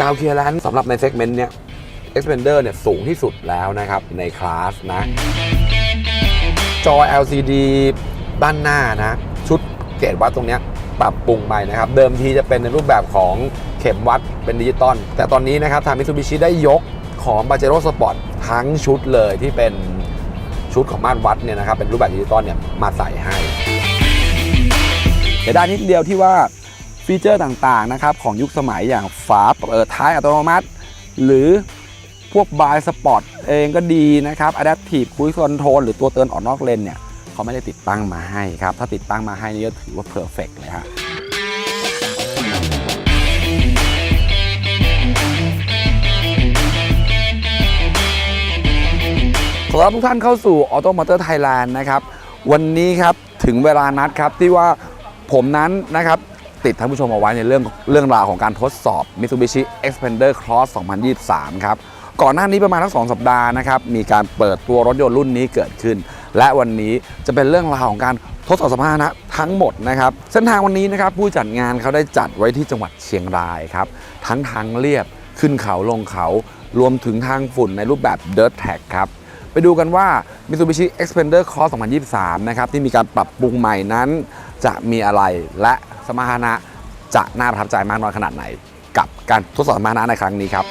กาวเคลียร์แลนสำหรับในเซกเมนต์เนี้ย Expander เนี่ยสูงที่สุดแล้วนะครับ ในคลาสนะ จอ LCD ด้านหน้านะ ชุดเกจวัดตรงเนี้ยปรับปรุงไปนะครับ เดิมทีจะเป็นในรูปแบบของเข็มวัดเป็นดิจิตอลแต่ตอนนี้นะครับทางมิ t ซูบิชิได้ยกของ b a j e r o Sport ทั้งชุดเลยที่เป็นชุดของม่านวัดเนี่ยนะครับเป็นรูปแบบดิจิตอลเนี่ยมาใส่ให้เสียดายนิดเดียวที่ว่า ฟีเจอร์ต่างๆนะครับของยุคสมัยอย่างฝาเปิดท้ายอัตโนมัติ หรือพวกบายสปอร์ตเองก็ดีนะครับ Adaptive Cruise Control หรือตัวเตือนออกนอกเลนเนี่ยเขาไม่ได้ติดตั้งมาให้ครับ ถ้าติดตั้งมาให้นี่ก็ถือว่า perfect เลยฮะขอรับทุกท่านเข้าสู่ Auto Motor Thailand นะครับ วันนี้ครับถึงเวลานัดครับที่ว่าผมนั้นนะครับ ติดท่านผู้ชมเอาไว้ในเรื่องเรื่องราวของการทดสอบ Mitsubishi Xpander Cross 2023 ครับ ก่อนหน้านี้ประมาณทั้งสองสัปดาห์นะครับ มีการเปิดตัวรถยนต์รุ่นนี้เกิดขึ้น และวันนี้จะเป็นเรื่องราวของการทดสอบสมรรถนะทั้งหมดนะครับ เส้นทางวันนี้นะครับผู้จัดงานเขาได้จัดไว้ที่จังหวัดเชียงรายครับ ทั้งทางเรียบขึ้นเขาลงเขา รวมถึงทางฝุ่นในรูปแบบ Dirt Track ครับไปดูกันว่า Mitsubishi Xpander Cross 2023 นะครับที่มีการปรับปรุงใหม่นั้น จะมีอะไรและ สมรรถนะจะน่าประทับใจมากน้อยขนาดไหน กับการทดสอบสมรรถนะในครั้งนี้ครับ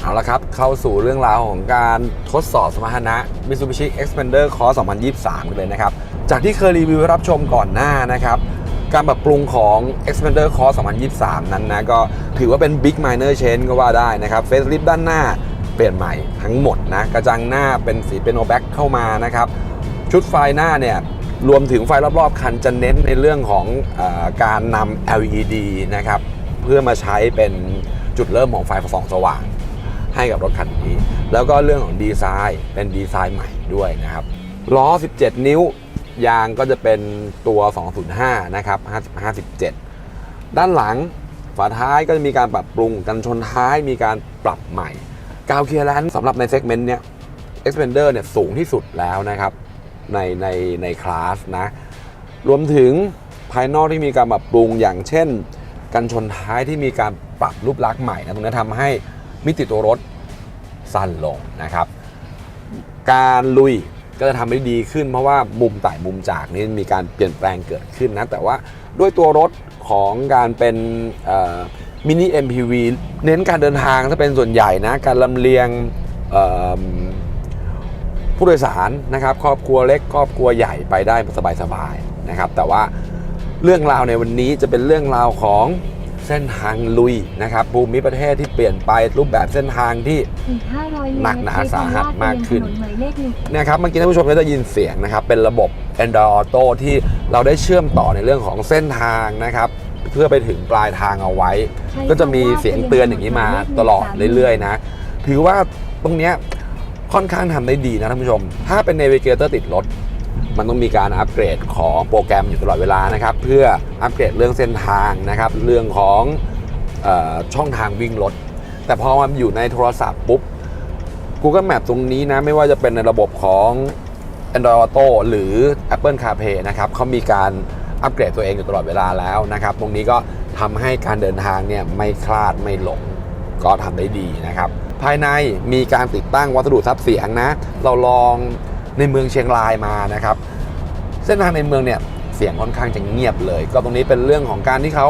เอาละครับ เข้าสู่เรื่องราวของการทดสอบสมรรถนะ Mitsubishi Xpander Cross 2023 กันเลยนะครับ จากที่เคยรีวิวรับชมก่อนหน้านะครับ การปรับปรุงของ Xpander Cross 2023 นั้นนะ ก็ถือว่าเป็น Big Minor Change ก็ว่าได้นะครับ Facelift ด้านหน้า เปลี่ยนใหม่ทั้งหมดนะกระจังหน้าเป็นสีเป็นโอแบ็กเข้ามานะครับ ชุดไฟหน้าเนี่ยรวมถึงไฟรอบๆ คันจะเน้นในเรื่องของอการนำ LED นะครับเพื่อมาใช้เป็นจุดเริ่มของไฟส่องสว่าง ให้กับรถคันนี้ แล้วก็เรื่องของดีไซน์เป็นดีไซน์ใหม่ด้วยนะครับล้อ 17 นิ้วยางก็จะเป็นตัว 205 นะครับ557 ด้านหลังฝาท้ายก็จะมีการปรับปรุงกันชนท้ายมีการปรับใหม่ กาวเคลียร์แลนสำหรับในเซกเมนต์เนี้ย Expander เนี่ยสูงที่สุดแล้วนะครับ ในในในคลาสนะ รวมถึงภายนอกที่มีการปรับปรุงอย่างเช่น กันชนท้ายที่มีการปรับรูปลักษณ์ใหม่นะตรงนี้ทำให้มิติตัวรถสั้นลงนะครับ การลุยก็จะทำได้ดีขึ้น เพราะว่ามุมไต่มุมจากนี้มีการเปลี่ยนแปลงเกิดขึ้นนะ แต่ว่าด้วยตัวรถของการเป็น มินิ MPV เน้นการเดินทางถ้าเป็นส่วนใหญ่นะ การลำเลียงเอ่อผู้โดยสารนะครับครอบครัวเล็กครอบครัวใหญ่ไปได้สบายๆนะครับ แต่ว่าเรื่องราวในวันนี้จะเป็นเรื่องราวของเส้นทางลุยนะครับภูมิประเทศที่เปลี่ยนไปรูปแบบเส้นทางที่อีก500หนักหนาสาหัสมากขึ้นถหมายเลขหนึ่งเนี่ยครับเมื่อกี้ท่านผู้ชมก็จะยินเสียงนะครับ เป็นระบบ Android Auto ที่เราได้เชื่อมต่อในเรื่องของเส้นทางนะครับ เพื่อไปถึงปลายทางเอาไว้ก็จะมีเสียงเตือนอย่างนี้มาตลอดเรื่อยๆนะ ถือว่าตรงเนี้ยค่อนข้างทำได้ดีนะท่านผู้ชม ถ้าเป็น Navigator ติดรถ มันต้องมีการอัปเกรดของโปรแกรมอยู่ตลอดเวลานะครับ เพื่ออัปเกรดเรื่องเส้นทางนะครับ เรื่องของเออช่องทางวิ่งรถ แต่พอมันอยู่ในโทรศัพท์ปุ๊บ Google Map ตรงนี้นะ ไม่ว่าจะเป็นในระบบของ Android Auto หรือ Apple CarPlay นะครับเขามีการ อัปเกรดตัวเองอยู่ตลอดเวลาแล้วนะครับ ตรงนี้ก็ทำให้การเดินทางเนี่ยไม่คลาดไม่หลงก็ทำได้ดีนะครับ ภายในมีการติดตั้งวัสดุทับเสียงนะ เราลองในเมืองเชียงรายมานะครับ เส้นทางในเมืองเนี่ยเสียงค่อนข้างจะเงียบเลย ก็ตรงนี้เป็นเรื่องของการที่เขา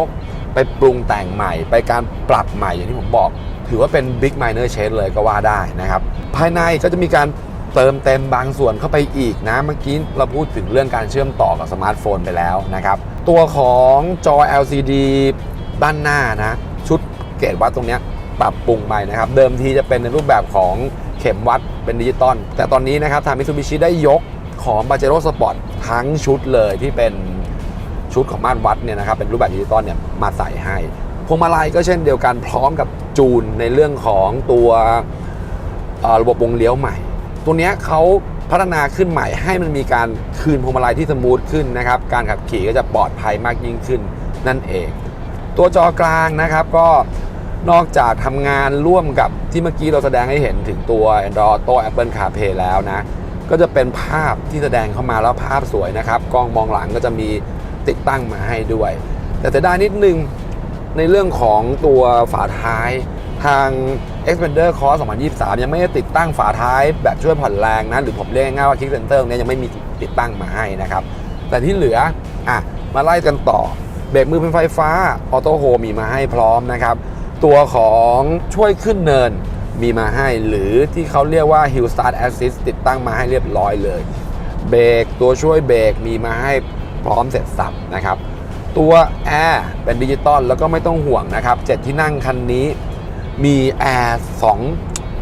ไปปรุงแต่งใหม่ ไปการปรับใหม่อย่างที่ผมบอก ถือว่าเป็น Big Minor Change เลยก็ว่าได้นะครับ ภายในก็จะมีการ เติมเต็มบางส่วนเข้าไปอีกนะเมื่อกี้เราพูดถึงเรื่องการเชื่อมต่อกับสมาร์ทโฟนไปแล้วนะครับ ตัวของจอ LCD ด้านหน้านะ ชุดเกจวัดตรงนี้ปรับปรุงไปนะครับ เดิมทีจะเป็นในรูปแบบของเข็มวัดเป็นดิจิตอลแต่ตอนนี้นะครับทางมิ t ซูบิชิได้ยกของ b a j e r o Sport ทั้งชุดเลยที่เป็นชุดของม่านวัดเนี่ยนะครับเป็นรูปแบบดิจิตอลเนี่ยมาใส่ให้พวงมาลัยก็เช่นเดียวกันพร้อมกับจูนในเรื่องของตัวระบบวงเลี้ยวใหม่ ตัวนี้เขาพัฒนาขึ้นใหม่ให้มันมีการคืนพวงมาลัยที่สมูทขึ้นนะครับ การขับขี่ก็จะปลอดภัยมากยิ่งขึ้นนั่นเอง ตัวจอกลางนะครับก็นอกจากทำงานร่วมกับที่เมื่อกี้เราแสดงให้เห็นถึงตัว Android Auto Apple CarPlay แล้วนะ ก็จะเป็นภาพที่แสดงเข้ามาแล้วภาพสวยนะครับ กล้องมองหลังก็จะมีติดตั้งมาให้ด้วย แต่จะได้นิดนึงในเรื่องของตัวฝาท้าย ทาง Xpander Cross 2023 ยังไม่ได้ติดตั้งฝาท้ายแบบช่วยผ่อนแรงนะ หรือผมเรียกง่ายๆว่า Kick Center เนี่ยยังไม่มีติดตั้งมาให้นะครับ แต่ที่เหลืออะมาไล่กันต่อ เบรกมือเป็นไฟฟ้าออโต้โฮมีมาให้พร้อมนะครับ ตัวของช่วยขึ้นเนินมีมาให้ หรือที่เขาเรียกว่า Hill Start Assist ติดตั้งมาให้เรียบร้อยเลย เบรกตัวช่วยเบรกมีมาให้พร้อมเสร็จสับนะครับตัวแอร์เป็นดิจิตอลแล้วก็ไม่ต้องห่วงนะครับเจ็ดที่นั่งคันนี้ มีแอร์สอง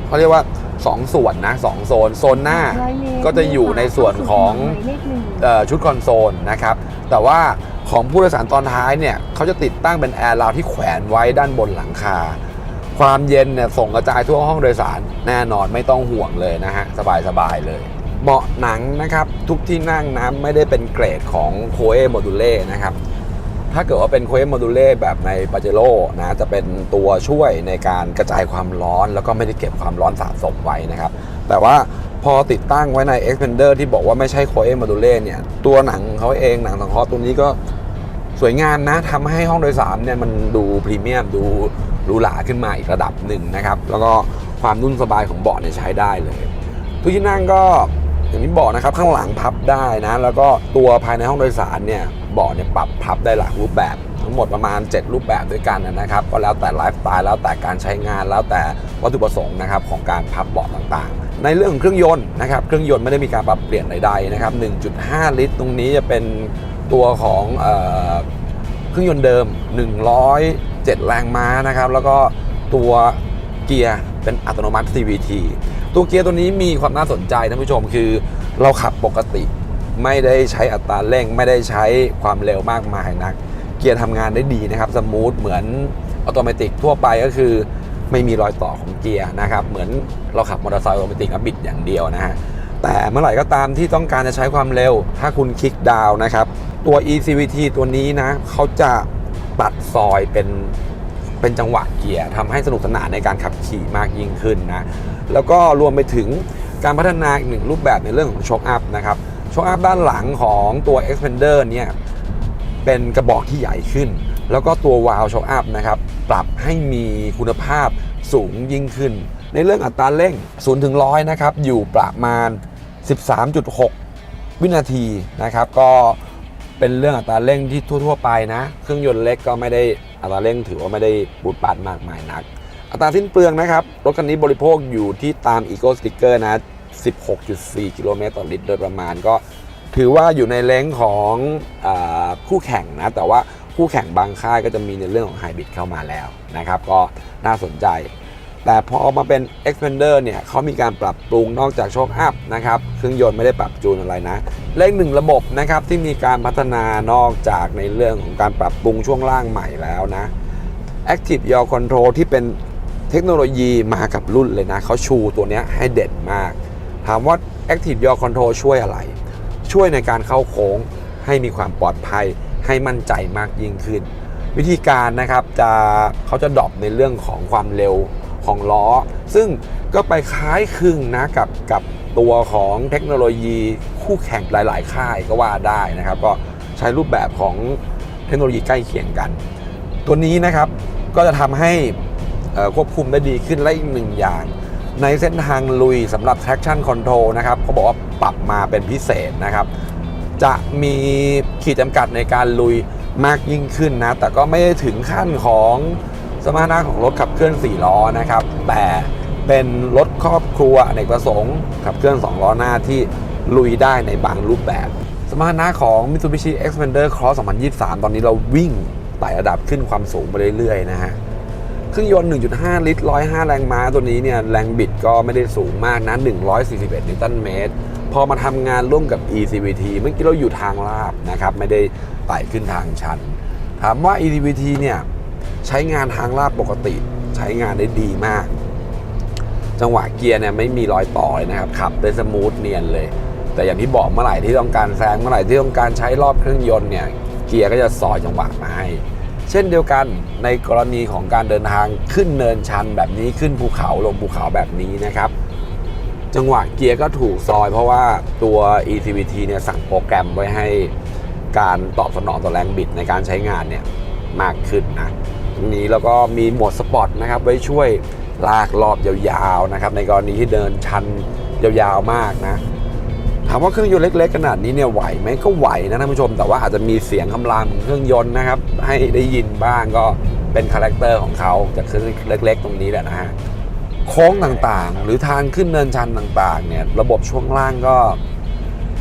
เขาเรียกว่า2ส่วนนะสองโซน โซนหน้าก็จะอยู่ในส่วนของเอ่อชุดคอนโซลนะครับ แต่ว่าของผู้โดยสารตอนท้ายเนี่ยเขาจะติดตั้งเป็นแอร์ราวที่แขวนไว้ด้านบนหลังคา ความเย็นเนี่ยส่งกระจายทั่วห้องโดยสารแน่นอนไม่ต้องห่วงเลยนะฮะ สบายๆเลยเบาะหนังนะครับ ทุกที่นั่งนะไม่ได้เป็นเกรดของโคเอโมดูเล่นะครับ ถ้าเกิดว่าเป็นโคเอโมดูเล่แบบในปาเจโร่นะจะเป็นตัวช่วยในการกระจายความร้อน แล้วก็ไม่ได้เก็บความร้อนสะสมไว้นะครับ แต่ว่าพอติดตั้งไว้ใน Xpander ที่บอกว่าไม่ใช่โคเอโมดูเล่เนี่ย ตัวหนังเขาเองหนังสังเคราะห์ตัวนี้ก็สวยงามนะทำให้ห้องโดยสารเนี่ยมันดูพรีเมียมดูหรูหราขึ้นมาอีกระดับหนึ่งนะครับ แล้วก็ความนุ่มสบายของเบาะเนี่ยใช้ได้เลยทุกที่นั่งก็อย่างที่บอกนะครับข้างหลังพับได้นะ แล้วก็ตัวภายในห้องโดยสารเนี่ย เบาะเนี่ยปรับพับได้หลากรูปแบบ ทั้งหมดประมาณ 7 รูปแบบด้วยกันนะครับ ก็แล้วแต่ไลฟ์สไตล์แล้วแต่การใช้งานแล้วแต่วัตถุประสงค์นะครับของการพับเบาะต่างๆ ในเรื่องของเครื่องยนต์นะครับเครื่องยนต์ไม่ได้มีการปรับเปลี่ยนใดๆนะครับ 1.5 ลิตร ตรงนี้จะเป็นตัวของเออเครื่องยนต์เดิม 107 แรงม้านะครับแล้วก็ตัวเกียร์เป็นอัตโนมัติ CVT ตัวเกียร์ตัวนี้มีความน่าสนใจท่านผู้ชมคือเราขับปกติ ไม่ได้ใช้อัตราเร่ง ไม่ได้ใช้ความเร็วมากมายนัก เกียร์ทำงานได้ดีนะครับสมูทเหมือนออโตเมติทั่วไปก็คือไม่มีรอยต่อของเกียร์นะครับ เหมือนเราขับมอเตอร์ไซค์ออโตเมติกแล้วบิดอย่างเดียวนะฮะแต่เมื่อไหร่ก็ตามที่ต้องการจะใช้ความเร็ว ถ้าคุณคลิกดาวนะครับ ตัว eCVT ตัวนี้นะเขาจะตัดซอยเป็นเป็นจังหวะเกียร์ทำให้สนุกสนานในการขับขี่มากยิ่งขึ้นนะ แล้วก็รวมไปถึงการพัฒนาอีกหนึ่งรูปแบบในเรื่องของโชคอัพนะครับ ชคอัพด้านหลังของตัว Xpander เนี่ยเป็นกระบอกที่ใหญ่ขึ้น แล้วก็ตัววาล์วโชคอัพนะครับปรับให้มีคุณภาพสูงยิ่งขึ้น ในเรื่องอัตราเร่ง0ถึง100นะครับอยู่ประมาณ 13.6 วินาทีนะครับก็เป็นเรื่องอัตราเร่งที่ทั่ว ๆ ไปนะ เครื่องยนต์เล็กก็ไม่ได้อัตราเร่งถือว่าไม่ได้บูดปาดมากมายนักอัตราสิ้นเปลืองนะครับ รถคันนี้บริโภคอยู่ที่ตาม Eco Sticker นะ 16.4 กิโลเมตรต่อลิตรโดยประมาณก็ ถือว่าอยู่ในเลนส์ของอคู่แข่งนะ แต่ว่าคู่แข่งบางค่ายก็จะมีในเรื่องของไฮบริดเข้ามาแล้วนะครับ ก็น่าสนใจ แต่พอมาเป็น Xpander เนี่ยเขามีการปรับปรุงนอกจากโชคอัพนะครับ เครื่องยนต์ไม่ได้ปรับจูนอะไรนะ เลขหนึ่งระบบนะครับที่มีการพัฒนานอกจากในเรื่องของการปรับปรุงช่วงล่างใหม่แล้วนะ Active Yaw Control ที่เป็นเทคโนโลยีมากับรุ่นเลยนะเขาชูตัวเนี้ยให้เด่นมาก ถามว่า Active Yaw Control ช่วยอะไร ช่วยในการเข้าโค้งให้มีความปลอดภัยให้มั่นใจมากยิ่งขึ้น วิธีการนะครับจะเขาจะดรอปในเรื่องของความเร็วของล้อ ซึ่งก็ไปคล้ายคลึงนะกับกับตัวของเทคโนโลยีคู่แข่งหลาย ๆ ค่ายก็ว่าได้นะครับ ก็ใช้รูปแบบของเทคโนโลยีใกล้เคียงกัน ตัวนี้นะครับก็จะทำให้ควบคุมได้ดีขึ้นและอีกหนึ่งอย่าง ในเส้นทางลุยสำหรับ traction control นะครับเขาบอกว่าปรับมาเป็นพิเศษนะครับ จะมีขีดจำกัดในการลุยมากยิ่งขึ้นนะ แต่ก็ไม่ถึงขั้นของสมรรถนะของรถขับเคลื่อน 4 ล้อนะครับ แต่เป็นรถครอบครัวอเนกประสงค์ขับเคลื่อน 2 ล้อหน้าที่ลุยได้ในบางรูปแบบ สมรรถนะของ Mitsubishi Xpander Cross 2023 ตอนนี้เราวิ่งไต่ระดับขึ้นความสูงไปเรื่อยๆนะฮะ เครื่องยนต์ 1.5 ลิตร 105 แรงม้าตัวนี้เนี่ยแรงบิดก็ไม่ได้สูงมากนะ 141 นิวตันเมตร พอมาทำงานร่วมกับ eCVT เมื่อกี้เราอยู่ทางลาบนะครับ ไม่ได้ไต่ขึ้นทางชัน ถามว่า eCVT เนี่ยใช้งานทางลาบปกติใช้งานได้ดีมาก จังหวะเกียร์เนี่ยไม่มีรอยต่อเลยนะครับขับได้สมูทเนียนเลย แต่อย่างที่บอกเมื่อไหร่ที่ต้องการแซงเมื่อไหร่ที่ต้องการใช้รอบเครื่องยนต์เนี่ยเกียร์ก็จะสอยจังหวะมาให้ เช่นเดียวกันในกรณีของการเดินทางขึ้นเนินชันแบบนี้ขึ้นภูเขาลงภูเขาแบบนี้นะครับ จังหวะเกียร์ก็ถูกซอยเพราะว่าตัว ECVT เนี่ยสั่งโปรแกรมไว้ให้การตอบสนองต่อแรงบิดในการใช้งานเนี่ยมากขึ้นนะตรงนี้แล้วก็มีโหมดสปอร์ตนะครับไว้ช่วยลากรอบยาวๆนะครับในกรณีที่เดินชันยาวๆมากนะ ถามว่าเครื่องยนต์เล็ก ๆ ขนาดนี้เนี่ยไหวไหมก็ไหวนะท่านผู้ชม แต่ว่าอาจจะมีเสียงคำรามของเครื่องยนต์นะครับ ให้ได้ยินบ้างก็เป็นคาแรคเตอร์ของเขาจากเครื่องเล็ก ๆ ตรงนี้แหละนะฮะโค้งต่างๆ หรือทางขึ้นเนินชันต่างๆเนี่ยระบบช่วงล่างก็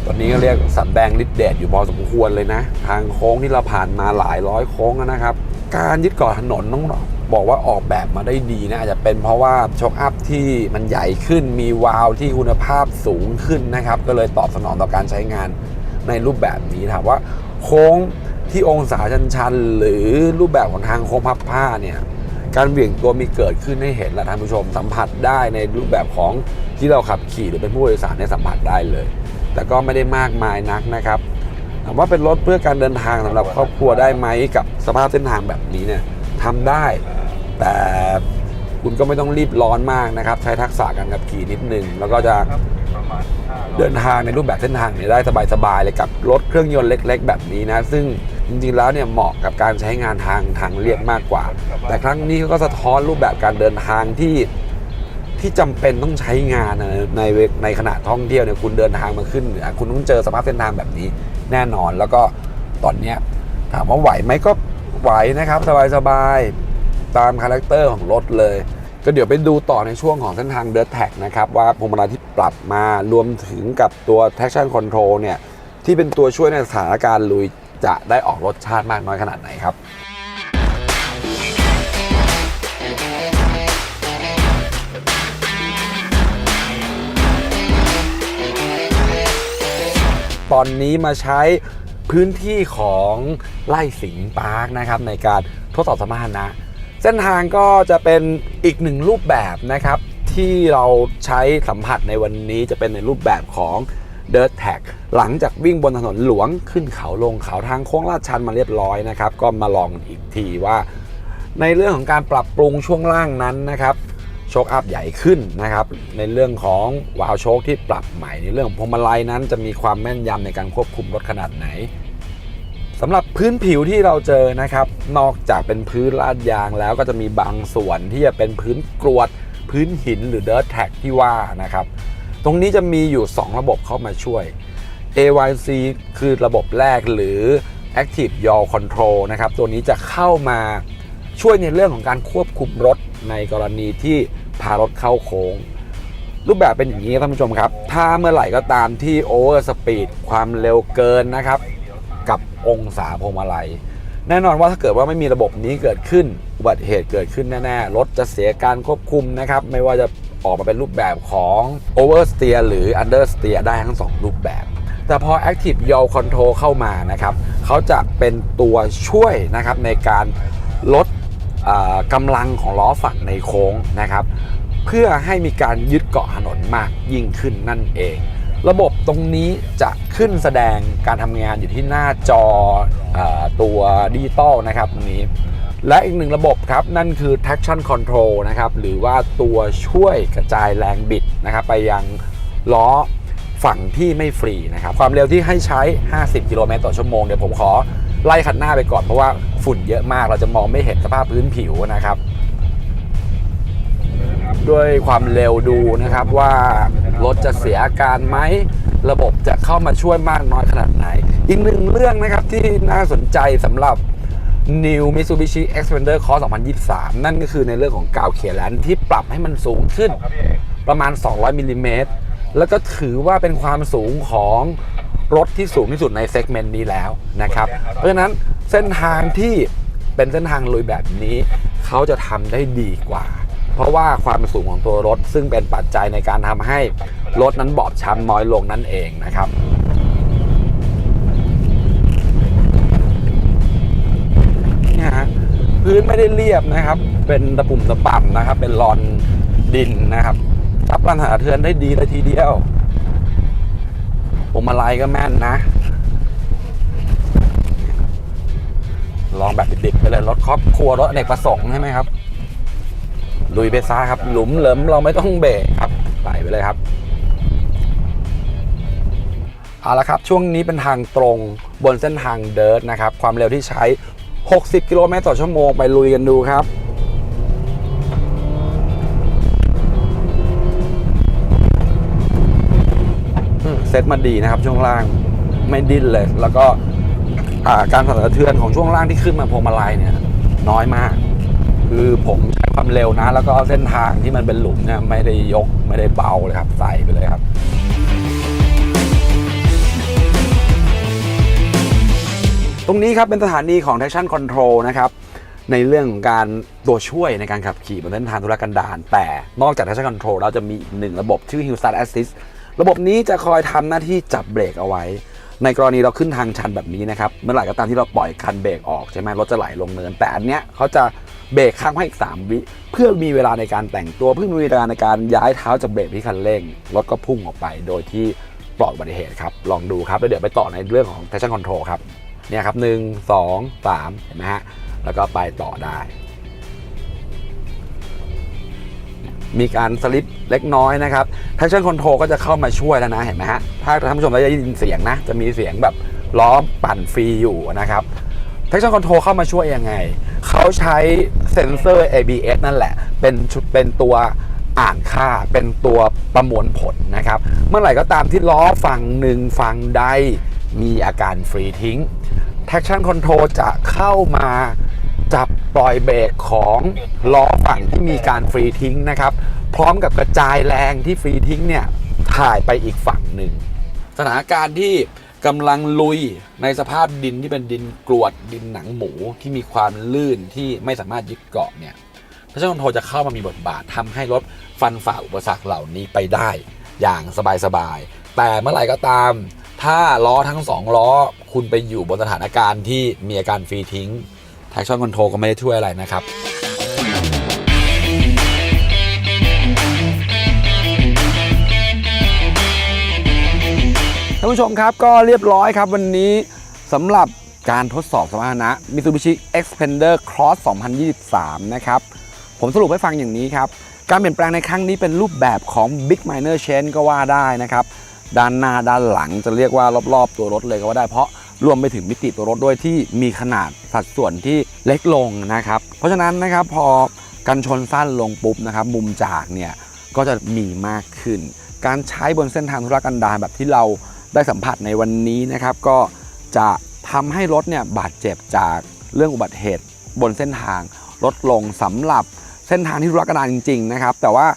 ตอนนี้ก็เรียกสันแดงฤทธิ์เดชอยู่พอสมควรเลยนะ ทางโค้งที่เราผ่านมาหลายร้อยโค้งนะครับ การยึดเกาะถนนต้อง บอกว่าออกแบบมาได้ดีนะอาจจะเป็นเพราะว่าช็อคอัพที่มันใหญ่ขึ้นมีวาล์วที่คุณภาพสูงขึ้นนะครับ ก็เลยตอบสนองต่อการใช้งานในรูปแบบนี้ถามว่าโค้งที่องศาชันๆ หรือรูปแบบของทางโค้งพับผ้าเนี่ยการเหวี่ยงตัวมีเกิดขึ้นให้เห็นและท่านผู้ชมสัมผัสได้ในรูปแบบของที่เราขับขี่หรือเป็นผู้โดยสารในยสัมผัสได้เลย แต่ก็ไม่ได้มากมายนักนะครับถามว่าเป็นรถเพื่อการเดินทางสำหรับครอบครัวได้ไหมกับสภาพเส้นทางแบบนี้เนี่ยทำได้ แต่คุณก็ไม่ต้องรีบร้อนมากนะครับ ใช้ทักษะการขับขี่นิดนึง แล้วก็จะเดินทางในรูปแบบเส้นทางเนี่ยได้สบายๆเลยกับรถเครื่องยนต์เล็ก ๆ แบบนี้นะ ซึ่งจริงๆแล้วเนี่ยเหมาะกับการใช้งานทางทางเรียบมากกว่า แต่ครั้งนี้ก็สะท้อนรูปแบบการเดินทางที่ที่จำเป็นต้องใช้งานนะในเวในขณะท่องเที่ยวเนี่ยคุณเดินทางมาขึ้นเหนือคุณต้องเจอสภาพเส้นทางแบบนี้แน่นอน แล้วก็ตอนเนี้ยถามว่าไหวไหมก็ไหวนะครับสบายๆ ตามคาแรคเตอร์ของรถเลย ก็เดี๋ยวไปดูต่อในช่วงของเส้นทางเดิร์แท็กนะครับ ว่าพวงมาลัยที่ปรับมารวมถึงกับตัว traction control เนี่ย ที่เป็นตัวช่วยในสถานการณ์ลุยจะได้ออกรสชาติมากน้อยขนาดไหนครับตอนนี้มาใช้พื้นที่ของไล่สิงปาร์คนะครับในการทดสอบสมรรถนะ เส้นทางก็จะเป็นอีกหนึ่งรูปแบบนะครับ ที่เราใช้สัมผัสในวันนี้จะเป็นในรูปแบบของ Dirt Tag หลังจากวิ่งบนถนนหลวงขึ้นเขาลงเขาทางโค้งลาดชันมาเรียบร้อยนะครับ ก็มาลองอีกทีว่า ในเรื่องของการปรับปรุงช่วงล่างนั้นนะครับโชคอัพใหญ่ขึ้นนะครับ ในเรื่องของวาล์วโชคที่ปรับใหม่ในเรื่องของพวงมาลัยนั้น จะมีความแม่นยำในการควบคุมรถขนาดไหน สำหรับพื้นผิวที่เราเจอนะครับ นอกจากเป็นพื้นลาดยางแล้วก็จะมีบางส่วนที่จะเป็นพื้นกรวด พื้นหินหรือ dirt tag ที่ว่านะครับ ตรงนี้จะมีอยู่ 2 ระบบเข้ามาช่วย AYC คือระบบแรกหรือ Active Yaw Control นะครับ ตัวนี้จะเข้ามาช่วยในเรื่องของการควบคุมรถในกรณีที่พารถเข้าโค้ง รูปแบบเป็นอย่างนี้ท่านผู้ชมครับ ถ้าเมื่อไหร่ก็ตามที่โอเวอร์สปีดความเร็วเกินนะครับ กับองศาพวงมาลัย แน่นอนว่าถ้าเกิดว่าไม่มีระบบนี้เกิดขึ้น อุบัติเหตุเกิดขึ้นแน่ๆ รถจะเสียการควบคุมนะครับ ไม่ว่าจะออกมาเป็นรูปแบบของ Oversteer หรือ Understeer ได้ทั้งสองรูปแบบ แต่พอ Active Yaw Control เข้ามานะครับ เขาจะเป็นตัวช่วยนะครับในการลดกำลังของล้อฝั่งในโค้งนะครับ เพื่อให้มีการยึดเกาะถนนมากยิ่งขึ้นนั่นเอง ระบบตรงนี้จะขึ้นแสดงการทำงานอยู่ที่หน้าจออตัวดิจิตอลนะครับตรงนี้ และอีกหนึ่งระบบครับ นั่นคือ traction control นะครับ หรือว่าตัวช่วยกระจายแรงบิดนะครับ ไปยังล้อฝั่งที่ไม่ฟรีนะครับ ความเร็วที่ให้ใช้ 50 กิโลเมตรต่อชั่วโมง เดี๋ยวผมขอไล่คันหน้าไปก่อนเพราะว่าฝุ่นเยอะมากเราจะมองไม่เห็นสภาพพื้นผิวนะครับ ด้วยความเร็วดูนะครับว่ารถจะเสียอาการไหมระบบจะเข้ามาช่วยมากน้อยขนาดไหน อีกหนึ่งเรื่องนะครับที่น่าสนใจสำหรับ New Mitsubishi Xpander Cross 2023 นั่นก็คือในเรื่องของกาวเคลียร์แลนที่ปรับให้มันสูงขึ้นประมาณ 200มิลลิเมตรแล้วก็ถือว่าเป็นความสูงของรถที่สูงที่สุดในเซกเมนต์นี้แล้วนะครับ เพราะฉะนั้นเส้นทางที่เป็นเส้นทางลุยแบบนี้ เขาจะทำได้ดีกว่า เพราะว่าความสูงของตัวรถ ซึ่งเป็นปัจจัยในการทำให้รถนั้นบอบช้ำน้อยลงนั่นเองนะครับเนี่ยฮะพื้นไม่ได้เรียบนะครับ เป็นตะปุ่มตะป่ำนะครับ เป็นรอนดินนะครับรับปัญหาเทือนได้ดีเลยทีเดียวพวงมาลัยก็แม่นนะ ลองแบบดิบๆไปเลยรถครอบครัวรถอเนกประสงค์ใช่ไหมครับ ลุยไปซ่าครับ หลุมเหลิมเราไม่ต้องเบรกครับไหลไปเลยครับเอาละครับ ช่วงนี้เป็นทางตรงบนเส้นทางเดิร์ทนะครับ ความเร็วที่ใช้ 60 กิโลเมตรต่อชั่วโมงไปลุยกันดูครับเซ็ตมาดีนะครับช่วงล่างไม่ดิ้นเลย แล้วก็การสั่นสะเทือนของช่วงล่างที่ขึ้นมาพวงมาลัยเนี่ย น้อยมาก คือผมใช้ความเร็วนะ แล้วก็เส้นทางที่มันเป็นหลุมเนี่ยไม่ได้ยกไม่ได้เบาเลยครับ ใส่ไปเลยครับตรงนี้ครับเป็นสถานีของ traction control นะครับ ในเรื่องของการตัวช่วยในการขับขี่บนเส้นทางธุรกันดารแต่นอกจาก traction control เราจะมีอีกหนึ่งระบบชื่อ hill start assist ระบบนี้จะคอยทำหน้าที่จับเบรกเอาไว้ ในกรณีเราขึ้นทางชันแบบนี้นะครับ เมื่อไหร่ก็ตามที่เราปล่อยคันเบรกออกใช่ไหมรถจะไหลลงเนิน แต่อันเนี้ยเขาจะ เบรกค้างไว้อีก 3 วิ เพื่อมีเวลาในการแต่งตัว เพื่อมีเวลาในการย้ายเท้าจากเบรกที่คันเร่งรถก็พุ่งออกไปโดยที่ปลอดอุบัติเหตุครับ ลองดูครับ แล้วเดี๋ยวไปต่อในเรื่องของ traction control ครับ เนี่ยครับหนึ่งสองสามเห็นไหมฮะ แล้วก็ไปต่อได้ มีการสลิปเล็กน้อยนะครับ traction control ก็จะเข้ามาช่วยแล้วนะ เห็นไหมฮะ ถ้าท่านผู้ชมได้ยินเสียงนะ จะมีเสียงแบบล้อปั่นฟรีอยู่นะครับ traction control เข้ามาช่วยยังไง เขาใช้เซ็นเซอร์ ABS นั่นแหละ เป็นชุดเป็นตัวอ่านค่าเป็นตัวประมวลผลนะครับ เมื่อไหร่ก็ตามที่ล้อฝั่งหนึ่งฝั่งใดมีอาการฟรีทิ้ง traction control จะเข้ามาจับปล่อยเบรกของล้อฝั่งที่มีการฟรีทิ้งนะครับ พร้อมกับกระจายแรงที่ฟรีทิ้งเนี่ยถ่ายไปอีกฝั่งหนึ่ง สถานการณ์ที่ กำลังลุยในสภาพดินที่เป็นดินกรวดดินหนังหมูที่มีความลื่นที่ไม่สามารถยึดเกาะเนี่ยพระเจ้าคอนโทรจะเข้ามามีบทบาททำให้รถฟันฝ่าอุปสรรคเหล่านี้ไปได้ อย่างสบายๆ แต่เมื่อไหร่ก็ตาม ถ้าล้อทั้งสองล้อ คุณไปอยู่บนสถานการณ์ที่มีอาการฟรีทิ้ง traction control ก็ไม่ได้ช่วยอะไรนะครับ ผู้ชมครับก็เรียบร้อยครับวันนี้สำหรับการทดสอบสมรรถนะ Mitsubishi Xpander Cross 2023 นะครับ ผมสรุปให้ฟังอย่างนี้ครับ การเปลี่ยนแปลงในครั้งนี้เป็นรูปแบบของ Big Minor Change ก็ว่าได้นะครับ ด้านหน้าด้านหลังจะเรียกว่ารอบๆ ตัวรถเลยก็ว่าได้เพราะรวมไปถึงมิติตัวรถด้วยที่มีขนาดสัดส่วนที่เล็กลงนะครับ เพราะฉะนั้นนะครับพอกันชนสั้นลงปุ๊บนะครับมุมจากเนี่ยก็จะมีมากขึ้น การใช้บนเส้นทางธุรกันดารแบบที่เรา ได้สัมผัสในวันนี้นะครับ ก็จะทำให้รถเนี่ยบาดเจ็บจากเรื่องอุบัติเหตุบนเส้นทางลดลงสำหรับเส้นทางที่ธุรกันดารจริง ๆ นะครับ แต่ว่า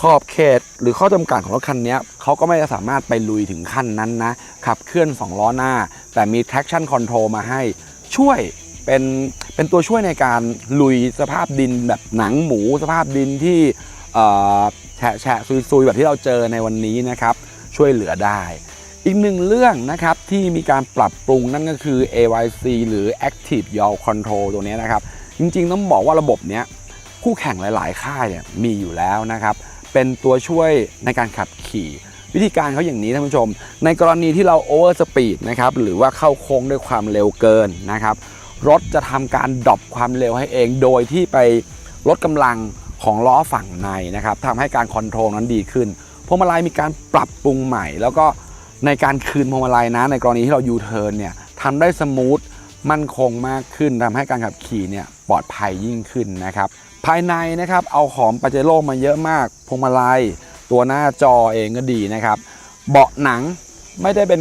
ขอบเขตหรือข้อจำกัดของรถคันนี้เขาก็ไม่สามารถไปลุยถึงขั้นนั้นนะขับเคลื่อน 2 ล้อหน้า แต่มี traction control มาให้ช่วยเป็นเป็นตัวช่วยในการลุยสภาพดินแบบหนังหมู สภาพดินที่แฉะแฉะซุยๆ แบบที่เราเจอในวันนี้นะครับ ช่วยเหลือได้ อีกหนึ่งเรื่องนะครับที่มีการปรับปรุงนั่นก็คือ AYC หรือ Active Yaw Control ตัวนี้นะครับ จริงๆ ต้องบอกว่าระบบเนี้ยคู่แข่งหลาย ๆ ค่ายเนี่ยมีอยู่แล้วนะครับ เป็นตัวช่วยในการขับขี่ วิธีการเขาอย่างนี้ท่านผู้ชม ในกรณีที่เราโอเวอร์สปีดนะครับหรือว่าเข้าโค้งด้วยความเร็วเกินนะครับ รถจะทำการดรอปความเร็วให้เอง โดยที่ไปลดกำลังของล้อฝั่งในนะครับทำให้การคอนโทรลนั้นดีขึ้นพวงมาลัยมีการปรับปรุงใหม่ แล้วก็ ในการคืนพวงมาลัยนะ ในกรณีที่เรายูเทิร์นเนี่ยทำได้สมูทมั่นคงมากขึ้นทำให้การขับขี่เนี่ยปลอดภัยยิ่งขึ้นนะครับ ภายในนะครับเอาของปาเจโร่มาเยอะมากพวงมาลัย ตัวหน้าจอเองก็ดีนะครับ เบาะหนังไม่ได้เป็น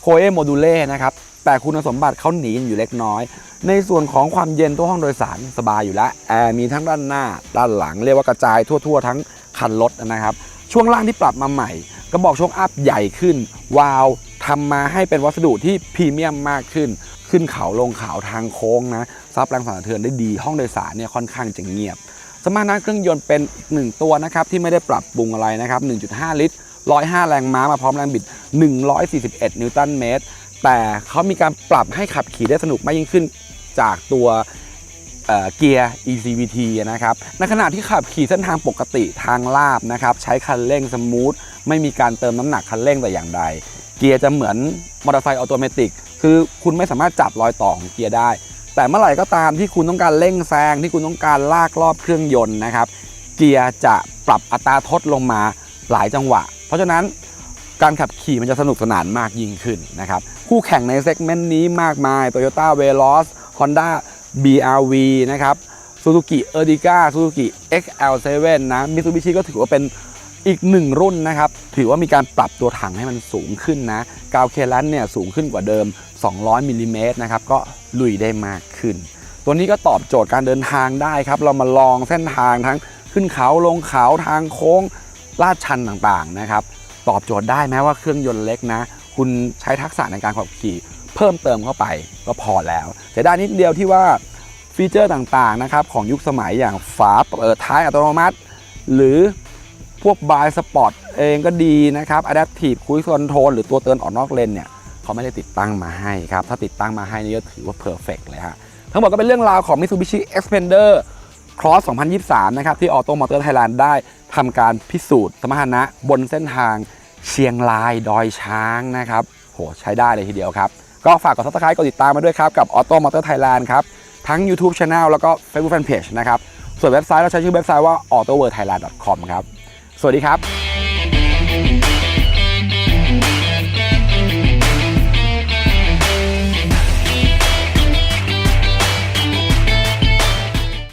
โคเอโมดูเล่นะครับแต่คุณสมบัติเขาหนีอยู่เล็กน้อย ในส่วนของความเย็นตัวห้องโดยสารสบายอยู่แล้วแอร์มีทั้งด้านหน้าด้านหลัง เรียกว่ากระจายทั่ว ๆ ทั้งคันรถนะครับ ช่วงล่างที่ปรับมาใหม่ กระบอกช่วงอัพใหญ่ขึ้น วาวทำมาให้เป็นวัสดุที่พรีเมียมมากขึ้น ขึ้นเขาลงเขาทางโค้งนะซับแรงสั่นสะเทือนได้ดีห้องโดยสารเนี่ยค่อนข้างจะเงียบ สมรรถนะเครื่องยนต์เป็นอีกหนึ่งตัวนะครับที่ไม่ได้ปรับปรุงอะไรนะครับ 1.5 ลิตร 105 แรงม้ามาพร้อมแรงบิด 141 นิวตันเมตร แต่เขามีการปรับให้ขับขี่ได้สนุกมากยิ่งขึ้นจากตัวเเกียร์ ECVT นะครับ ในขณะที่ขับขี่เส้นทางปกติทางลาบนะครับ ใช้คันเร่งสมูท ไม่มีการเติมน้ำหนักคันเร่งแต่อย่างใด เกียร์จะเหมือนมอเตอร์ไซค์ออโตเมติกคือคุณไม่สามารถจับรอยต่อของเกียร์ได้ แต่เมื่อไหร่ก็ตามที่คุณต้องการเร่งแซงที่คุณต้องการลากรอบเครื่องยนต์นะครับ เกียร์จะปรับอัตราทดลงมาหลายจังหวะ เพราะฉะนั้นการขับขี่มันจะสนุกสนานมากยิ่งขึ้นนะครับ คู่แข่งในเซกเมนต์นี้มากมาย Toyota Veloz Honda BRV นะครับ Suzuki Ertiga Suzuki XL7 นะ Mitsubishi ก็ถือว่าเป็น อีกหนึ่งรุ่นนะครับถือว่ามีการปรับตัวถังให้มันสูงขึ้นนะกาวเคลันเนี่ยสูงขึ้นกว่าเดิม 200มิลลิเมตรนะครับก็ลุยได้มากขึ้น ตัวนี้ก็ตอบโจทย์การเดินทางได้ครับ เรามาลองเส้นทางทั้งขึ้นเขาลงเขาทางโค้งลาดชันต่างๆนะครับตอบโจทย์ได้แม้ว่าเครื่องยนต์เล็กนะ คุณใช้ทักษะในการขับขี่ เพิ่มเติมเข้าไปก็พอแล้วแต่ด้านนิดเดียวที่ว่าฟีเจอร์ต่างๆนะครับของยุคสมัยอย่างฝาเปิดท้ายอัตโนมัติ หรือ พวกบายสปอร์ตเองก็ดีนะครับ Adaptive Cruise Control หรือตัวเตือนออกนอกเลนเนี่ยเขาไม่ได้ติดตั้งมาให้ครับ ถ้าติดตั้งมาให้นี่ก็ถือว่า perfect เลยฮะทั้งหมดก็เป็นเรื่องราวของ Mitsubishi Xpander Cross 2023 นะครับ ที่ Auto Motor Thailand ได้ทำการพิสูจน์สมรรถนะบนเส้นทางเชียงรายดอยช้างนะครับ โห ใช้ได้เลยทีเดียวครับ ก็ฝากกด subscribe กดติดตามมาด้วยครับ กับ Auto Motor Thailand ครับ ทั้ง YouTube Channel แล้วก็ Facebook Fanpage นะครับ ส่วนเว็บไซต์เราใช้ชื่อเว็บไซต์ว่า autoworldthailand.com ครับ สวัสดีครับ